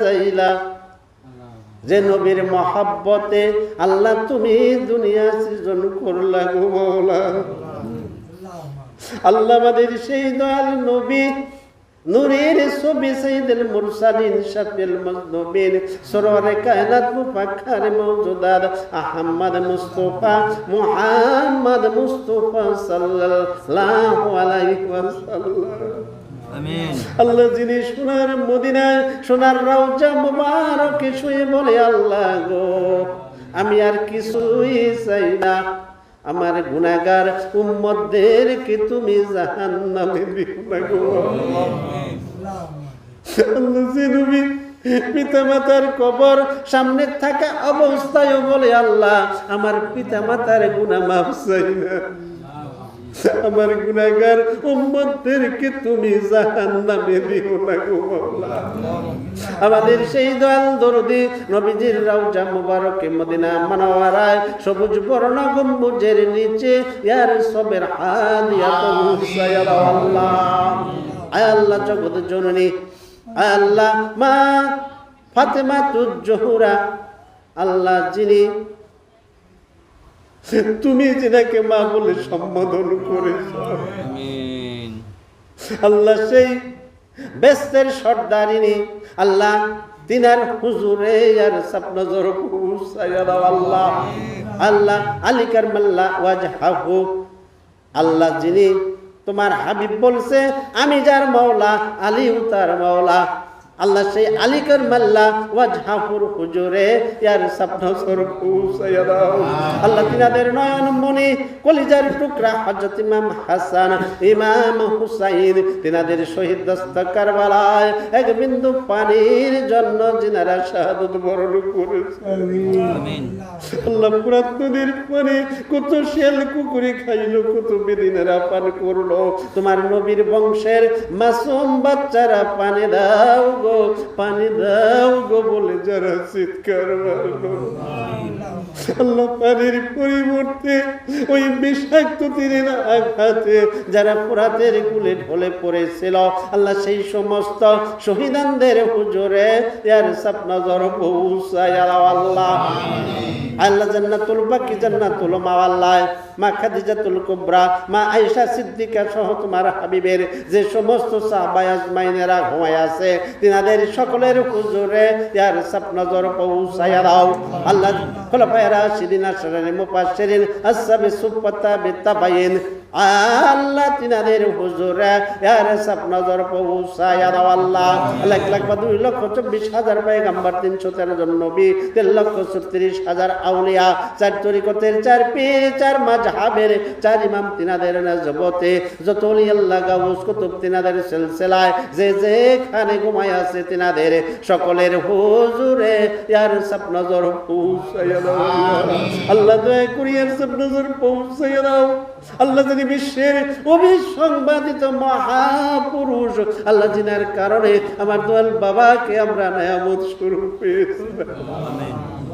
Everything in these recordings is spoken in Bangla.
চাইলা। যে নবীর মহাব্বতে আল্লাহ তুমি দুনিয়া সৃজন করলা আল্লাহ আমাদের সেই দয়াল নবী, নূরের ছবি মুরসালিন শাফিল সরোয়ারে কায়নাত মুফাক্কার মওজুদাত আহমদ মুস্তাফা, মুহাম্মদ মুস্তাফা সাল্লাল্লাহু আলাইহি ওয়াসাল্লাম। আল্লাহ যিনি সোনার মদিনায় সোনার রওজা মুবারকে শুয়ে বলে, আল্লাহ গো, আমি আর কিছুই চাই না। আমার গুনাহগার উম্মতদেরকে তুমি জাহান্নামে দিও না গো। নবী পিতা মাতার কবর সামনে থাকা অবস্থায় বলে, আল্লাহ, আমার পিতা মাতার গুনাহ মাফ চাই না। আমার গুনাহগার উম্মতদেরকে তুমি জাহান্নামে দিও না গো আমাদের সেই দয়াল দরদি নবীজির রাউজা মুবারকে মদিনা মানওয়ারায় সবুজ বর্ণ গম্বুজের নিচে ইয়ার সবের হুসাইয়া আল্লাহ। আল্লাহ জগৎ জননী আল্লাহ মা ফাতেমা তুজ্জহুরা আল্লাহ যিনি তুমি যেটাকে মা বলে সম্বোধন করেছ। আল্লাহ সেই বেস্তের সর্দারিনী আল্লাহ তিনার হুজুরে আর স্বপ্নজর আল্লাহ। আল্লাহ আলিকার মাল্লা ওয়াজহাহু। আল্লাহ যিনি তোমার হাবিব বলছে আমি যার মাওলা আলিও তার মাওলা। আল্লাহ সেই আলিকর মাল্লা ওয়াজহাফুর হুজুরে ইয়ার স্বপ্ন স্বরূপ আল্লাহ। তিনাদের নয়ন মনি কলিজার টুকরা হযরত ইমাম হাসান ইমাম হুসাইন তিনাদের শহীদ দস্ত কারবালায় এক বিন্দু পানির জন্য যিনারা শাহাদত বরণ করেছেন। আমিন। আল্লাহ পুরাত নদীর পানি কত শেল কুকুরি খাইলো কত বেদিনেরা পান করল। তোমার নবীর বংশের মাসুম বাচ্চারা পানি দাও গো। পানি দাও গো বলে যারা চিৎকার মারলো। আল্লাহ পানির পরিবর্তে ওই বিষাক্ত তীরের আঘাতে যারা পুরাতের কুলে ঢলে পড়েছিল, আল্লাহ সেই সমস্ত শহীদানদের হুজুরে ইয়ার পৌঁছায় আল্লাহ। আল্লাহ জান্নাতুল, বাকি জান্নাতুল মাওয়াল্লাহ মা খাদিজাতুল কুবরা, মা আয়েশা সিদ্দিকা সহ তোমার হাবিবের যে সমস্ত সাহাবায়ে আজমাইনেরা ঘুমায় আছে, তিনাদের সকলের হুজুরে ইয়ার সাপ নজর পৌঁছায়া দাও। আল্লাহ খোলাফায়ে রাশিদিন আশরারে মুফাসসিরিন আসহাবে সুফাতা বিতাবাইন আল্লাহ তিনাদের হুজুরে ইয়ার সাপ নজর পৌঁছায়া দাও আল্লাহ। এক লাখ বা দুই লক্ষ চব্বিশ হাজার পয়গাম্বার, তিনশো তেরো জন নবী তিন লক্ষ ছত্রিশ হাজার আউলিয়া চার তরিকতের চার পীর চার মাঝহাবের চার ইমাম তিনাদের নজবতে যত আল্লাহ গাউস কুতুব তিনাদের সিলসিলায় যে যেখানে ঘুমায় আছে তিনাদের সকলের হুজুরে ইয়ার সব নজর পৌঁছাইয়া আল্লাহ দয়া করিয়ার সব নজর পৌঁছাইয়া দাও। আল্লাহ যিনি বিশ্বের অবিসংবাদিত মহাপুরুষ আল্লাহ জিনার কারণে আমার দোয়াল বাবাকে আমরা নায়ামত শুরু পেয়েছিলাম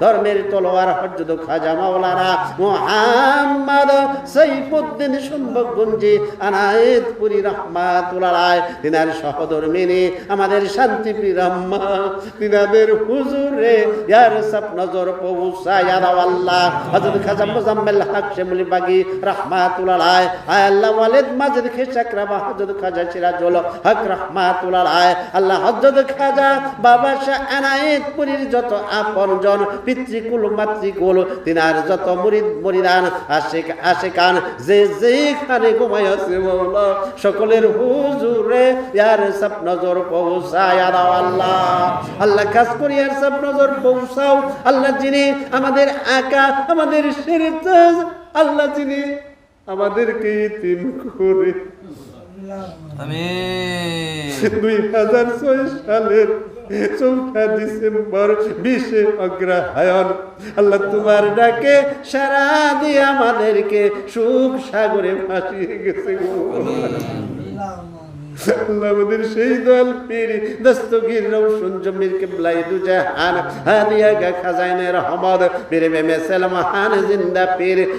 ধর্মের তলোয়ার হজরত খাজা মাওলানা মুহাম্মদ সাইফুদ্দিন সম্ভবগঞ্জি আনায়েতপুরি রহমাতুল্লাহ তিনার সহধর্মিনী, আমাদের শান্তি প্রিরাম্মা তিনাদের হুজুরে ইয়ার সব নজর পৌঁছায়া দাও আল্লাহ। হযরত খাজা মুজাম্মেল হক শেমুলি বাগি রহমাতুল্লাহ আয় আল্লাহ, ওয়ালিদ মাজিদ খিসাকরা বা হযরত খাজা সিরাজুল হক রহমাতুল্লাহ আল্লাহ, হযরত খাজা বাবা শাহ আনায়েতপুরীর যত আপনজন পিতৃকুল, মাতৃকুল, তিনার যত মুরিদ, মরিদান, আশিক, আশিকান, যে যেখানে ঘুমাই আছে মৌলা, সকলের হুজুরে ইয়ার সব নজর পৌঁছায় আল্লাহ। আল্লাহ কাজ করি আর সব নজর পৌঁছাও। আল্লাহ যিনি আমাদের আকা, আমাদের শেরিতাজ আল্লাহ যিনি আমাদেরকে তিন করে দুই হাজার ছয় সালের চৌঠা ডিসেম্বর বিশে অগ্রহায়ণ। আল্লাহ তোমার ডাকে সারা দিয়ে আমাদেরকে সুখ সাগরে ফাঁসিয়ে গেছে গো। আমাদের সেই দল গা জিন্দা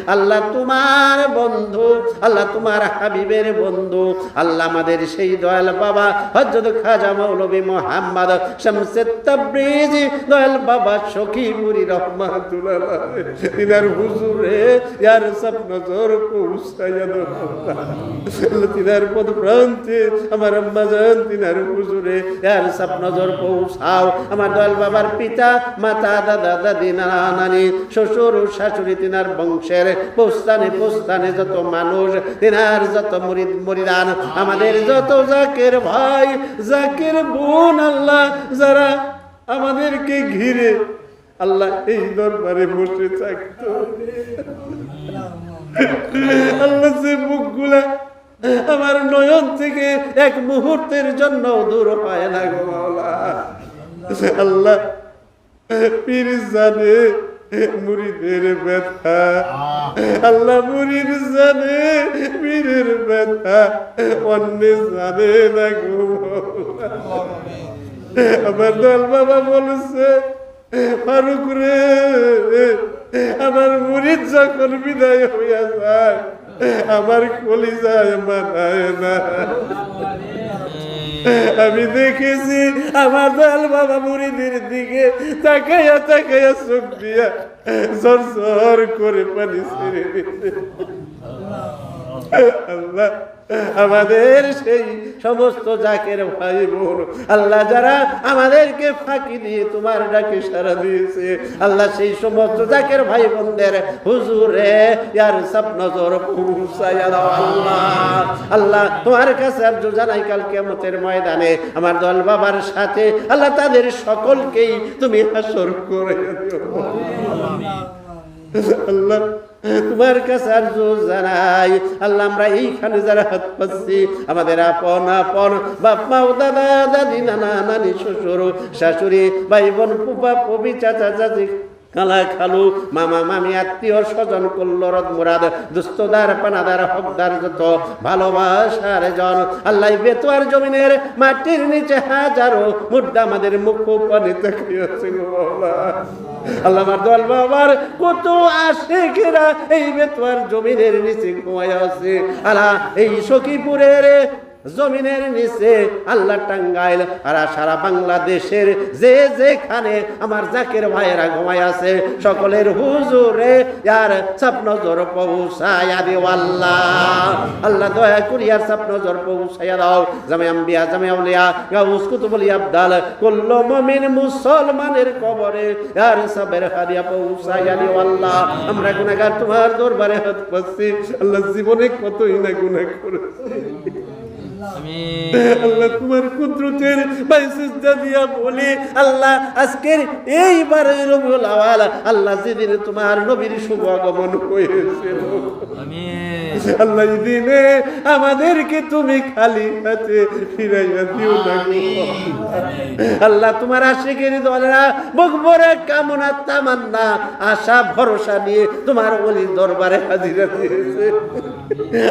আল্লাহ তোমার বন্ধু, আল্লাহ তোমার হাবিবের বন্ধু, আল্লাহ আমাদের সেই দয়াল বাবা হজরত খাজা মৌলভী মোহাম্মদ শামসে তাবরিজি, দয়াল বাবা সখীপুরি রহমাতুল্লাহ তিনার হুজুরে ইয়ার সব নজর তিনার পদ প্রান্তে আমার আম্মা জান তিনার হুজুরে ইয়ার সব নজর পৌঁছাও। আমার দল বাবার পিতা, মাতা, দাদা, দাদি, নানা, নানি, শ্বশুর, শাশুড়ি তিনার বংশের পোস্তানে পোস্তানে যত মানুষ, তিনার যত মুরিদ, মুরিদান, আমাদের যত জাকের ভাই, জাকের বোন, আল্লাহ, যারা আমাদেরকে ঘিরে আল্লাহ এই দরবারে বসে থাকতো। আল্লাহ সে মুখগুলা আমার নয়ন থেকে এক মুহূর্তের জন্য দূর হয় না গো আল্লাহ জানে মুরিদের ব্যথা। আল্লাহ মুরিদ জানে পীরের ব্যথা। অন্য জানে না গো। আমার দল বাবা বলেছে, ফারুক রে, আমার মুরিদ যখন বিদায় হইয়া যায় আমার কলিজায় মানায় না আমি দেখেছি আমার দল বাবা মুড়িদের দিকে তাকাইয়া তাকাইয়া চোখ দিয়া জর জর করে পানি ছেড়ে দিতে আল্লাহ, আমাদের সেই সমস্ত জাকের ভাই বোন, আল্লাহ যারা আমাদেরকে ফাঁকি দিয়ে তোমার ডাকে সারা দিয়েছে, আল্লাহ সেই সমস্ত জাকের ভাই বোনদের হুজুরে ইয়ার সব নজর আল্লাহ। আল্লাহ, তোমার কাছে আর জানাই কাল কেমতের ময়দানে আমার দল বাবার সাথে, আল্লাহ তাদের সকলকেই তুমি হাসর করে আল্লাহ তোমার কাছে আর জোর জানাই, আল্লাহ আমরা এইখানে যারা হাত পাচ্ছি আমাদের আপন আপন বাপ মা দাদা দাদি, নানা নানি, শ্বশুর, শাশুড়ি, ভাই বোন পুপা পবি চাচা, চাচি কালা খালু, মামা মামি আত্মীয় স্বজন কল্লরদ মুরাদ দুস্তদার পানাদার, হকদার যত ভালোবাসার জন। আল্লাহ বেতোয়ার জমিনের মাটির নিচে হাজারো মুদ্রা আমাদের মুখ পানি তাকিয়েছে আল্লাহ আমার দল বাবার কত আশেকেরা এই বেতোয়ার জমিনের নিচে ঘুমায় আছে। আল্লাহ এই সখীপুরের জমিনের নিচে আল্লাহ টাঙ্গাইল আর সারা বাংলাদেশের যে যেখানে আমার জাকের ভাইয়েরা ঘুমায় আছে, সকলের হুজুরে সাপ নজর পৌঁছায়া দিও আল্লাহ। আল্লাহ দয়া করি আর সাপ নজর পৌঁছায়া দাও। জামে আম্বিয়া, জামে আউলিয়া, গাউস কুতুবুল আবদাল কুল্লু মুমিন মুসলমানের কবরে আর সাবের হাদিয়া পৌঁছায়া আল্লাহ। আমরা গুনাহগার তোমার দরবারে হাত পাচ্ছি আল্লাহ জীবনে কতই না গুনাহ করেছি। আল্লাহ তোমার কুদরতের বাইসিসদা দিয়া বলি আল্লাহ আজকের এইবার রবিউল আওয়াল আল্লাহ যেদিন তোমার নবীর শুভ আগমন হয়েছিল। আমিন আল্লাহ দিনে আমাদেরকে তুমি খালি হাতে ফিরাইয়া দিও না আল্লাহ তোমার আশিকের দলেরা বকবরে কামনা তামান্না আশা ভরসা নিয়ে তোমার দরবারে হাজিরা দিয়েছে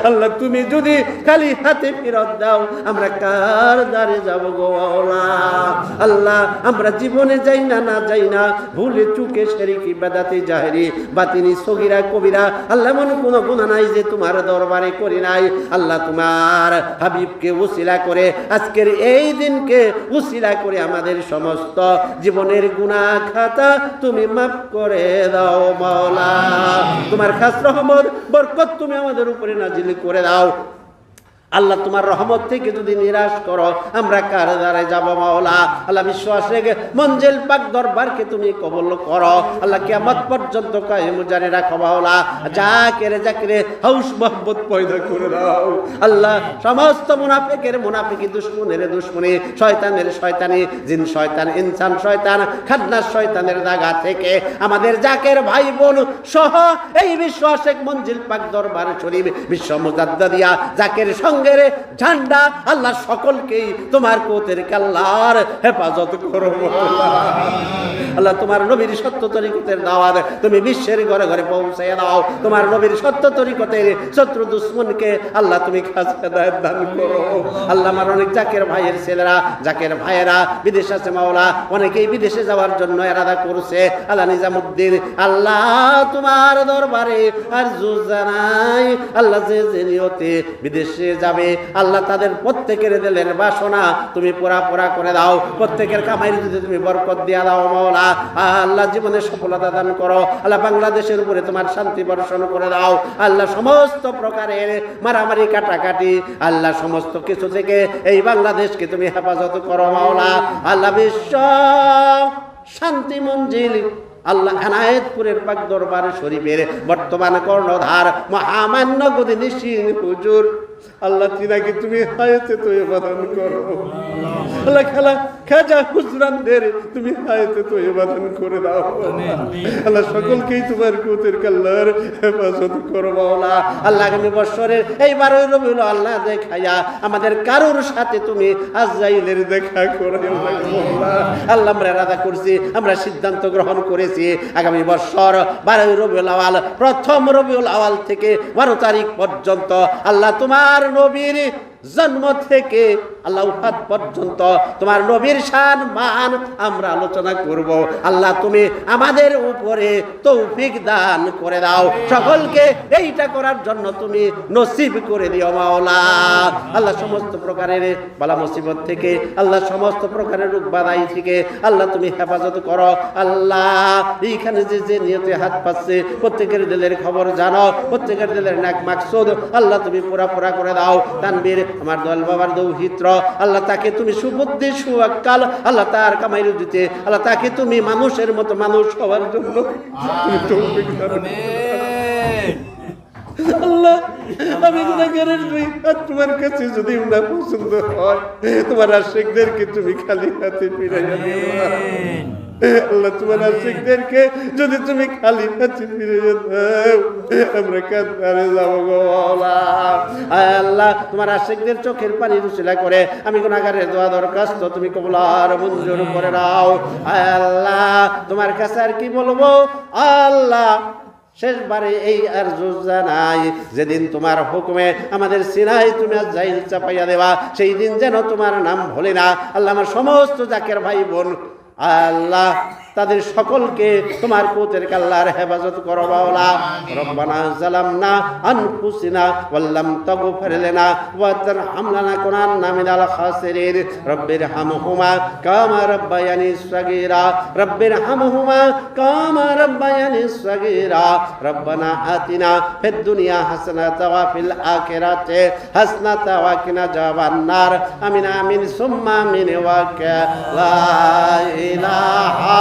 আল্লাহ তুমি যদি খালি হাতে ফেরত দাও আমরা কার দ্বারে যাব গো আল্লাহ আল্লাহ আমরা জীবনে যাই না না যাই না ভুলে চুকে সেরিকি বেদাতে জাহেরি বাতিনি সগিরা কবিরা আল্লাহ মনে কোনো গুণা নাই যে তোমার দরবারে করি নাই। আল্লাহ তোমার হাবিবকে উসিলা করে আজকের এই দিনকে উসিলা করে আমাদের সমস্ত জীবনের গুণা খাতা তুমি মাফ করে দাও, মাওলা। তোমার খাস রহমত, বরকত তুমি আমাদের উপরে নাজিল করে দাও। আল্লাহ তোমার রহমত থেকে যদি নিরাশ করো, আমরা কার দ্বারে যাব মাওলা? আল্লাহ বিশ্বাস রেখে মঞ্জিল পাক দরবারকে তুমি কবল করো। আল্লাহ কিয়ামত পর্যন্ত কায়েম জারি রাখো মাওলা। যা কেরে যা কেরে হাউস মোহাম্মত পয়দা করে দাও। আল্লাহ সমস্ত মুনাফিকের মুনাফিকি দুশ্মনের দুশ্মনী, শয়তানের শয়তানি, জিন শয়তান, ইনসান শয়তান খান্নাস শয়তানের দাগা থেকে। আমাদের জাকের ভাই বোন সহ এই বিশ্ব শেখ মঞ্জিল পাক দরবার শরীফ বিশ্ব মুজাদ্দাদিয়া জাকের সঙ্গ রঙের ঝান্ডা, আল্লাহ সকলকেই তোমার কোতের কাল্লার হেফাজত করো আল্লাহ। তোমার নবীর সত্য তরিকতের দাওয়াত তুমি বিশ্বের ঘরে ঘরে পৌঁছে দাও। তোমার নবীর সত্য তরিকতের শত্রু দুশ্মনকে আল্লাহ তুমি খাজা হেদায়েত দান করো। আল্লাহ, আমার অনেক জাকের ভাইয়ের ছেলেরা, জাকের ভাইয়েরা বিদেশ আছে মাওলা। অনেকেই বিদেশে যাওয়ার জন্য এরাদা করছে। আল্লাহ, নিজামুদ্দিন, আল্লাহ, তোমার দরবারে আর জানাই। আল্লাহ, যে যে নিয়তে বিদেশে যাবে। আল্লাহ তাদের প্রত্যেকের দিলের বাসনা তুমি পুরা পুরা করে দাও। প্রত্যেকের কামাই যদি তুমি বরকত দিয়া দাও, মাওলা। আল্লাহ জীবনে সফলতা দান করো। আল্লাহ বাংলাদেশের উপরে তোমার শান্তি বর্ষণ করে দাও। আল্লাহ সমস্ত প্রকারের মারামারি কাটাকাটি, আল্লাহ সমস্ত কিছু থেকে এই বাংলাদেশকে তুমি হেফাজত করো, মাওলা। আল্লাহ বিশ্ব শান্তি মঞ্জিল, আল্লাহ এনায়েতপুরের পাক দরবার শরীফের বর্তমান কর্ণধার মহামান্য গদিনিসীন হুজুর। আল্লাহ তিনাকে তুমি হায়াতে তো এবাদান করো। আল্লাহ খেলা খাজা হুজরানদের তুমি হায়াতে তো এবাদান করে দাও। আল্লাহ সকলকেই তোমার কুতের কাল্লার হেফাজত করো মাওলা। আল্লাহ আগামী বছরের এই বারোই রবিউল আল্লাহ দেখাইয়া আমাদের কারোর সাথে তুমি আজাইলের দেখা করে আল্লাহ আমরা রাদা করছি আমরা সিদ্ধান্ত গ্রহণ করেছি। আগামী বছর বারোই রবিউল আওয়াল প্রথম রবিউল আওয়াল থেকে বারো তারিখ পর্যন্ত আল্লাহ তোমার নবীর জন্ম থেকে আল্লাহ পর্যন্ত তোমার নবীর শান মান আমরা আলোচনা করব। আল্লাহ তুমি আমাদের উপরে তৌফিক দান করে দাও। সকলকে এইটা করার জন্য তুমি নসিব করে দিও মাওলা। আল্লাহ সমস্ত প্রকারের বালা মুসিবত থেকে, আল্লাহ সমস্ত প্রকারের রোগ বাদাই থেকে আল্লাহ তুমি হেফাজত করো। আল্লাহ, এইখানে যে যে নিয়তে হাত পাচ্ছে প্রত্যেকের দিলের খবর জানো, প্রত্যেকের দিলের নাক মাকসুদ, আল্লাহ তুমি পুরা পুরা করে দাও। তানবীর আমার দল বাবার দৌহিত্র আল্লাহ তাকে তুমি সুবুদ্ধি সুয়াক্কাল আল্লাহ তার কামাই দিতে আল্লাহ তাকে তুমি মানুষের মতো মানুষ হওয়ার জন্য। আল্লাহ আমি দুই তোমার কাছে যদি না পছন্দ হয় তোমার আশেকদেরকে তুমি খালি হাতে ফিরাইয়া দিও। যদি তুমি খালি যাব গো আল্লাহ, তোমার আশেকদের চোখের পানি রুচিলা করে আমি গুনাহগারের দোয়া দরখাস্ত তুমি কবলার মঞ্জুর করে আয় আল্লাহ, তোমার কাছে আর কি বলব? আল্লাহ, শেষবারে এই আর জানাই, যেদিন তোমার হুকুমে আমাদের সিনাই তুমি জাইল চাপাইয়া দেওয়া সেই দিন যেন তোমার নাম ভোলে না। আল্লাহ আমার সমস্ত জাকের ভাই বোন আল্লাহ তাদের সকলকে তোমার কোতের কাল্লার হেফাজত করো বাওলা রব্বানা জালামনা আনফুসিনা ওয়াল্লাম তাগফির লানা ওয়া তারহামনা কুনান্না মিনাল খাসিরিন। রব্বির হামহুমা কামা রাব্বায়ানি সাগীরা। রব্বির হামহুমা কামা রাব্বায়ানি সাগীরা। রব্বানা আতিনা ফিদ দুনিয়া হাসানাতা ওয়া ফিল আখিরাতি হাসানাতা ওয়া কিনা যাবান নার। আমিন আমিন, সুম্মা আমিন ওয়া লা ইলাহা